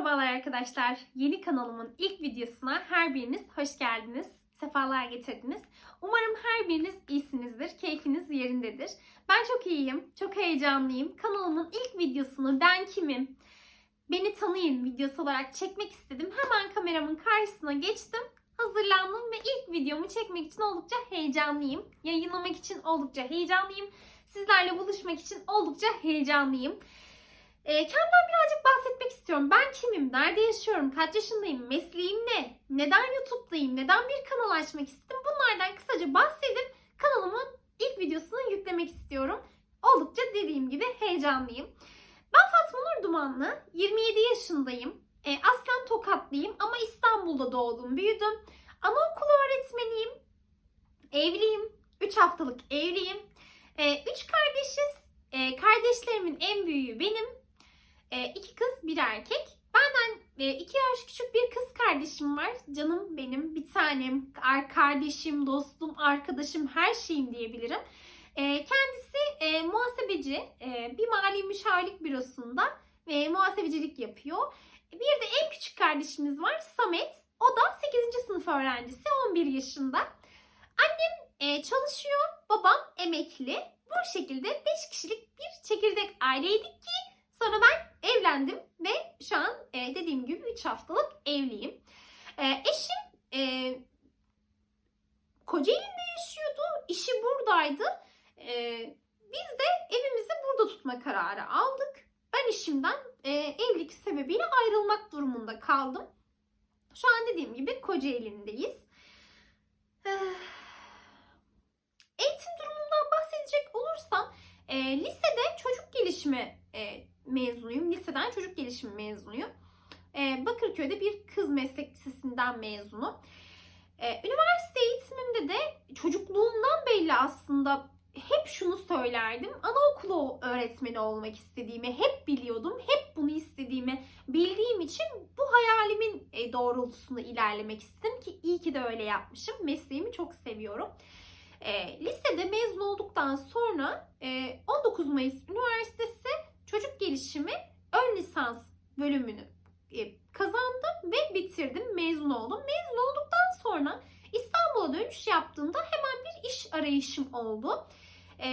Merhabalar arkadaşlar. Yeni kanalımın ilk videosuna her biriniz hoş geldiniz. Sefalar getirdiniz. Umarım her biriniz iyisinizdir. Keyfiniz yerindedir. Ben çok iyiyim. Çok heyecanlıyım. Kanalımın ilk videosunu ben kimim? Beni tanıyın videosu olarak çekmek istedim. Hemen kameramın karşısına geçtim. Hazırlandım ve ilk videomu çekmek için oldukça heyecanlıyım. Yayınlamak için oldukça heyecanlıyım. Sizlerle buluşmak için oldukça heyecanlıyım. Ee, kendimden birazcık bahsetmek istiyorum. Ben kimim? Nerede yaşıyorum? Kaç yaşındayım? Mesleğim ne? Neden YouTube'dayım? Neden bir kanal açmak istedim? Bunlardan kısaca bahsedip kanalımın ilk videosunu yüklemek istiyorum. Oldukça dediğim gibi heyecanlıyım. Ben Fatma Nur Dumanlı. 27 yaşındayım. Ee, aslen Tokatlıyım ama İstanbul'da doğdum, büyüdüm. Anaokulu öğretmeniyim. Evliyim. 3 haftalık evliyim. 3 kardeşiz. Ee, kardeşlerimin en büyüğü benim. E, iki kız, bir erkek. Benden e, iki yaş küçük bir kız kardeşim var. Canım benim, bir tanem, ar- kardeşim, dostum, arkadaşım, her şeyim diyebilirim. E, kendisi e, muhasebeci, e, bir mali müşavirlik bürosunda ve muhasebecilik yapıyor. Bir de en küçük kardeşimiz var, Samet. O da 8. sınıf öğrencisi, 11 yaşında. Annem e, çalışıyor, babam emekli. Bu şekilde 5 kişilik bir çekirdek aileydik ki Sonra ben evlendim ve şu an e, dediğim gibi 3 haftalık evliyim. E, eşim e, Kocaeli'nde yaşıyordu. işi buradaydı. E, biz de evimizi burada tutma kararı aldık. Ben işimden e, evlilik sebebiyle ayrılmak durumunda kaldım. Şu an dediğim gibi Kocaeli'ndeyiz. Eh, Eğitim durumundan bahsedecek olursam e, lisede çocuk gelişimi e, mezunuyum. Liseden çocuk gelişimi mezunuyum. Ee, Bakırköy'de bir kız meslek lisesinden mezunum. Ee, üniversite eğitimimde de çocukluğumdan belli aslında hep şunu söylerdim. Anaokulu öğretmeni olmak istediğimi hep biliyordum. Hep bunu istediğimi bildiğim için bu hayalimin e, doğrultusunda ilerlemek istedim ki iyi ki de öyle yapmışım. Mesleğimi çok seviyorum. E, lisede mezun olduktan sonra e, 19 Mayıs gelişimi ön lisans bölümünü e, kazandım ve bitirdim. Mezun oldum. Mezun olduktan sonra İstanbul'a dönüş yaptığımda hemen bir iş arayışım oldu. E,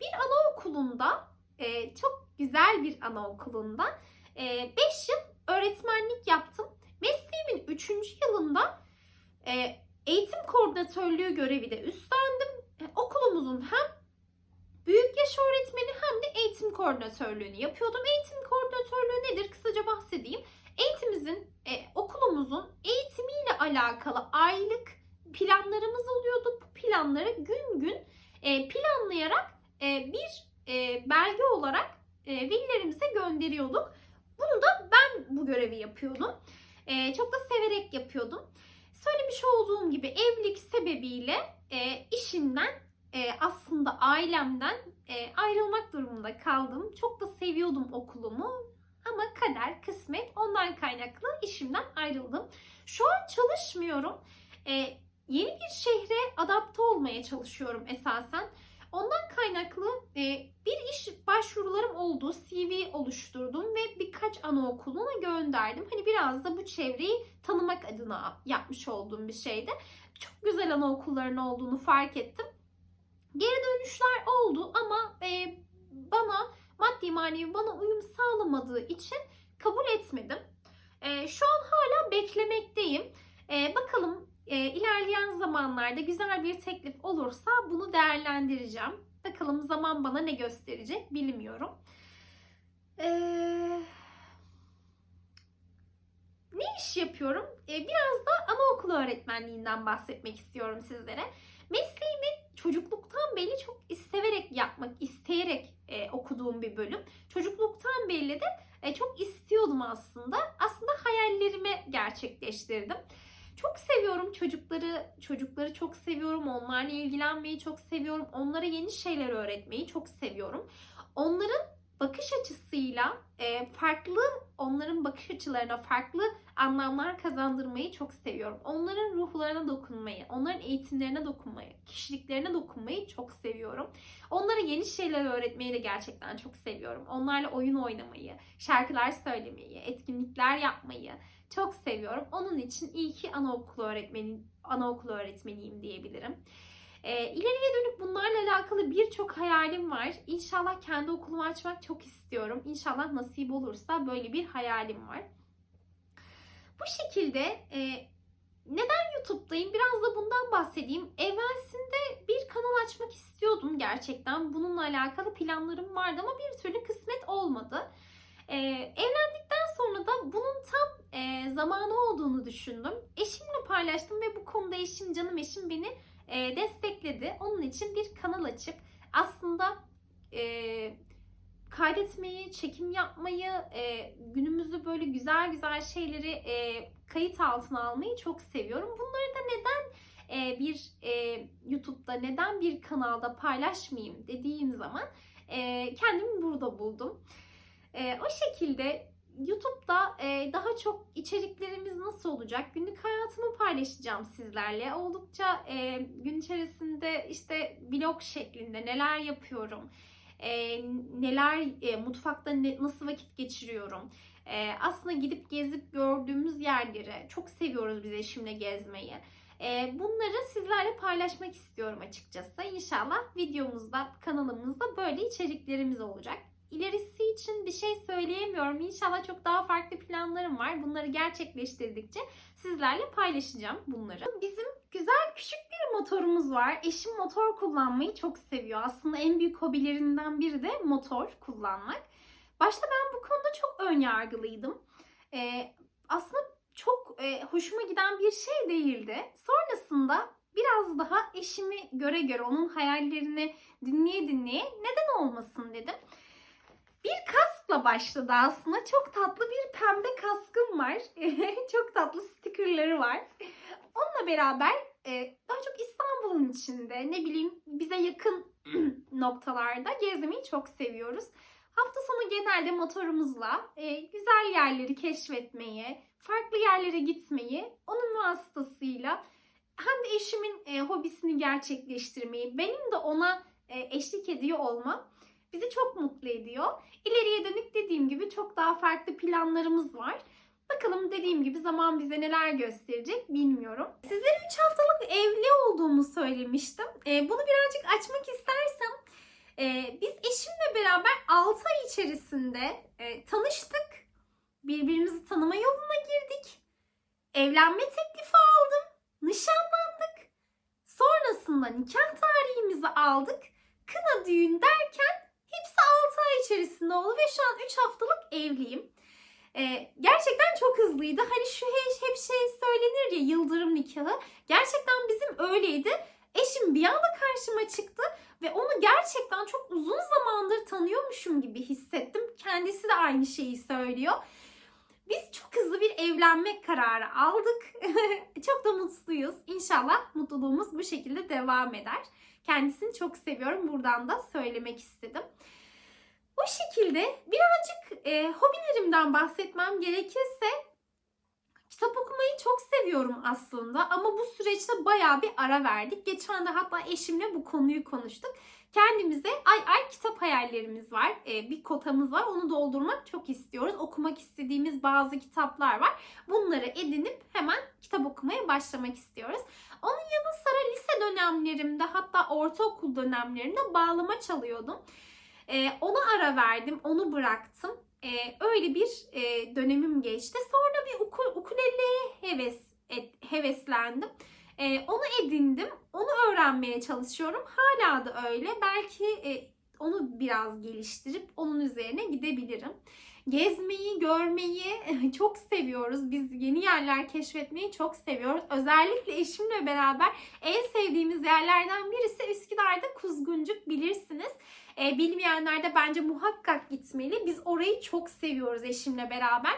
bir anaokulunda, e, çok güzel bir anaokulunda 5 yıl öğretmenlik yaptım. Mesleğimin 3. yılında eğitim koordinatörlüğü görevi de üstlendim. Okulumuzun hem büyük yaş öğretmeni hem de eğitim koordinatörlüğünü yapıyordum. Eğitim koordinatörlüğü nedir? Kısaca bahsedeyim. Eğitimimizin, e, okulumuzun eğitimiyle alakalı aylık planlarımız oluyordu. Bu planları gün gün e, planlayarak e, bir e, belge olarak e, velilerimize gönderiyorduk. Bunu da ben bu görevi yapıyordum. E, çok da severek yapıyordum. Söylemiş olduğum gibi evlilik sebebiyle e, işimden e, aslında ailemden e, ayrılmak durumunda kaldım. Çok da seviyordum okulumu ama kader, kısmet ondan kaynaklı işimden ayrıldım. Şu an çalışmıyorum. E, yeni bir şehre adapte olmaya çalışıyorum esasen. Ondan kaynaklı e, bir iş başvurularım oldu. CV oluşturdum ve birkaç anaokuluna gönderdim. Hani biraz da bu çevreyi tanımak adına yapmış olduğum bir şeydi. Çok güzel anaokulların olduğunu fark ettim. Geri dönüşler oldu ama e, bana maddi manevi bana uyum sağlamadığı için kabul etmedim. E, şu an hala beklemekteyim. E, bakalım e, ilerleyen zamanlarda güzel bir teklif olursa bunu değerlendireceğim. Bakalım zaman bana ne gösterecek bilmiyorum. Eee ne iş yapıyorum? Ee, biraz da anaokulu öğretmenliğinden bahsetmek istiyorum sizlere. Mesleğimi çocukluktan beri çok isteverek yapmak, isteyerek e, okuduğum bir bölüm. Çocukluktan beri de e, çok istiyordum aslında. Aslında hayallerimi gerçekleştirdim. Çok seviyorum çocukları, çocukları çok seviyorum. Onlarla ilgilenmeyi çok seviyorum. Onlara yeni şeyler öğretmeyi çok seviyorum. Onların bakış açısıyla e, farklı onların bakış açılarına farklı anlamlar kazandırmayı çok seviyorum. Onların ruhlarına dokunmayı, onların eğitimlerine dokunmayı, kişiliklerine dokunmayı çok seviyorum. Onlara yeni şeyler öğretmeyi de gerçekten çok seviyorum. Onlarla oyun oynamayı, şarkılar söylemeyi, etkinlikler yapmayı çok seviyorum. Onun için iyi ki anaokulu öğretmeni, anaokulu öğretmeniyim diyebilirim. E, ileriye dönük bunlarla alakalı birçok hayalim var. İnşallah kendi okulumu açmak çok istiyorum. İnşallah nasip olursa böyle bir hayalim var. Bu şekilde e, neden YouTube'dayım? Biraz da bundan bahsedeyim. Evvelsinde bir kanal açmak istiyordum gerçekten. Bununla alakalı planlarım vardı ama bir türlü kısmet olmadı. E, evlendikten sonra da bunun tam e, zamanı olduğunu düşündüm. Eşimle paylaştım ve bu konuda eşim, canım eşim beni e, destekledi. Onun için bir kanal açıp aslında e, kaydetmeyi, çekim yapmayı, e, günümüzde böyle güzel güzel şeyleri e, kayıt altına almayı çok seviyorum. Bunları da neden e, bir e, YouTube'da, neden bir kanalda paylaşmayayım dediğim zaman e, kendimi burada buldum. E, o şekilde YouTube'da e, daha çok içeriklerimiz nasıl olacak? Günlük hayatımı paylaşacağım sizlerle. Oldukça e, gün içerisinde işte vlog şeklinde neler yapıyorum, e, neler e, mutfakta ne, nasıl vakit geçiriyorum. E, aslında gidip gezip gördüğümüz yerleri çok seviyoruz biz eşimle gezmeyi. E, bunları sizlerle paylaşmak istiyorum açıkçası. İnşallah videomuzda, kanalımızda böyle içeriklerimiz olacak ilerisi için bir şey söyleyemiyorum. İnşallah çok daha farklı planlarım var. Bunları gerçekleştirdikçe sizlerle paylaşacağım bunları. Bizim güzel küçük bir motorumuz var. Eşim motor kullanmayı çok seviyor. Aslında en büyük hobilerinden biri de motor kullanmak. Başta ben bu konuda çok ön yargılıydım. Ee, aslında çok e, hoşuma giden bir şey değildi. Sonrasında biraz daha eşimi göre göre onun hayallerini dinleye dinleye neden olmasın dedim. Kaskla başladı aslında. Çok tatlı bir pembe kaskım var. çok tatlı stickerları var. Onunla beraber e, daha çok İstanbul'un içinde ne bileyim bize yakın noktalarda gezmeyi çok seviyoruz. Hafta sonu genelde motorumuzla e, güzel yerleri keşfetmeyi, farklı yerlere gitmeyi, onun vasıtasıyla hem de eşimin e, hobisini gerçekleştirmeyi, benim de ona eşlik ediyor olmam bizi çok mutlu ediyor. İleriye dönük dediğim gibi çok daha farklı planlarımız var. Bakalım dediğim gibi zaman bize neler gösterecek bilmiyorum. Sizlere 3 haftalık evli olduğumu söylemiştim. Ee, bunu birazcık açmak istersem e, biz eşimle beraber 6 ay içerisinde e, tanıştık. Birbirimizi tanıma yoluna girdik. Evlenme teklifi aldım. Nişanlandık. Sonrasında nikah tarihimizi aldık. Kına düğün derken Hepsi 6 ay içerisinde oldu ve şu an 3 haftalık evliyim. Ee, gerçekten çok hızlıydı. Hani şu hep, hep şey söylenir ya yıldırım nikahı. Gerçekten bizim öyleydi. Eşim bir anda karşıma çıktı ve onu gerçekten çok uzun zamandır tanıyormuşum gibi hissettim. Kendisi de aynı şeyi söylüyor. Biz çok hızlı bir evlenme kararı aldık. çok da mutluyuz. İnşallah mutluluğumuz bu şekilde devam eder. Kendisini çok seviyorum. Buradan da söylemek istedim. O şekilde birazcık e, hobilerimden bahsetmem gerekirse kitap okumayı çok seviyorum aslında ama bu süreçte bayağı bir ara verdik. Geçen de hatta eşimle bu konuyu konuştuk. Kendimize ay ay kitap hayallerimiz var. Ee, bir kotamız var. Onu doldurmak çok istiyoruz. Okumak istediğimiz bazı kitaplar var. Bunları edinip hemen kitap okumaya başlamak istiyoruz. Onun yanı sıra lise dönemlerimde hatta ortaokul dönemlerimde bağlama çalıyordum. Ee, ona ara verdim. Onu bıraktım. Ee, öyle bir e, dönemim geçti. Sonra bir heves, et, heveslendim. E, onu edindim. Onu öğrenmeye çalışıyorum. Hala da öyle. Belki e, onu biraz geliştirip onun üzerine gidebilirim. Gezmeyi, görmeyi çok seviyoruz. Biz yeni yerler keşfetmeyi çok seviyoruz. Özellikle eşimle beraber en sevdiğimiz yerlerden birisi Üsküdar'da Kuzguncuk bilirsiniz. E, bilmeyenler de bence muhakkak gitmeli. Biz orayı çok seviyoruz eşimle beraber.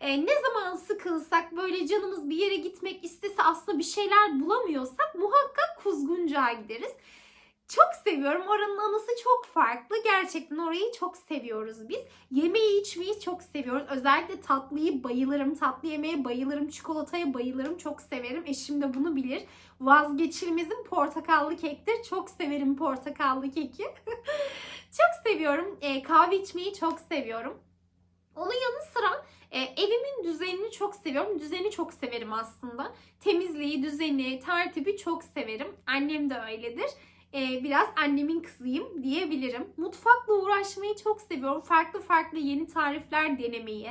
E, ne zaman sıkılsak böyle canımız bir yere gitmek istese aslında bir şeyler bulamıyorsak muhakkak Kuzguncuk'a gideriz. Çok seviyorum. Oranın anısı çok farklı. Gerçekten orayı çok seviyoruz biz. Yemeği içmeyi çok seviyoruz. Özellikle tatlıyı bayılırım. Tatlı yemeğe bayılırım. Çikolataya bayılırım. Çok severim. Eşim de bunu bilir. Vazgeçilmezim portakallı kektir. Çok severim portakallı keki. çok seviyorum. E, kahve içmeyi çok seviyorum. Onun yanı sıra e, evimin düzenini çok seviyorum. Düzeni çok severim aslında. Temizliği, düzeni, tertibi çok severim. Annem de öyledir. E, biraz annemin kızıyım diyebilirim. Mutfakla uğraşmayı çok seviyorum. Farklı farklı yeni tarifler denemeyi,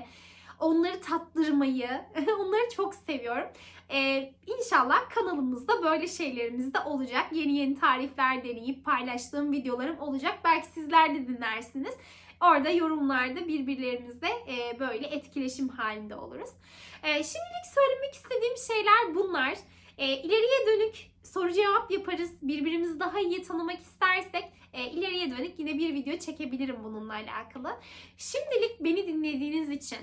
onları tattırmayı, onları çok seviyorum. E, inşallah kanalımızda böyle şeylerimiz de olacak. Yeni yeni tarifler deneyip paylaştığım videolarım olacak. Belki sizler de dinlersiniz. Orada yorumlarda birbirlerimizle e, böyle etkileşim halinde oluruz. E, şimdilik söylemek istediğim şeyler bunlar. E, dönük soru cevap yaparız. Birbirimizi daha iyi tanımak istersek e, ileriye dönük yine bir video çekebilirim bununla alakalı. Şimdilik beni dinlediğiniz için,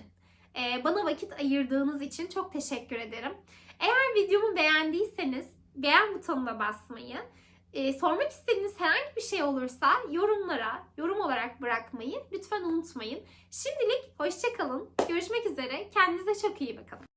bana vakit ayırdığınız için çok teşekkür ederim. Eğer videomu beğendiyseniz beğen butonuna basmayı, e, sormak istediğiniz herhangi bir şey olursa yorumlara, yorum olarak bırakmayı lütfen unutmayın. Şimdilik hoşçakalın. Görüşmek üzere. Kendinize çok iyi bakın.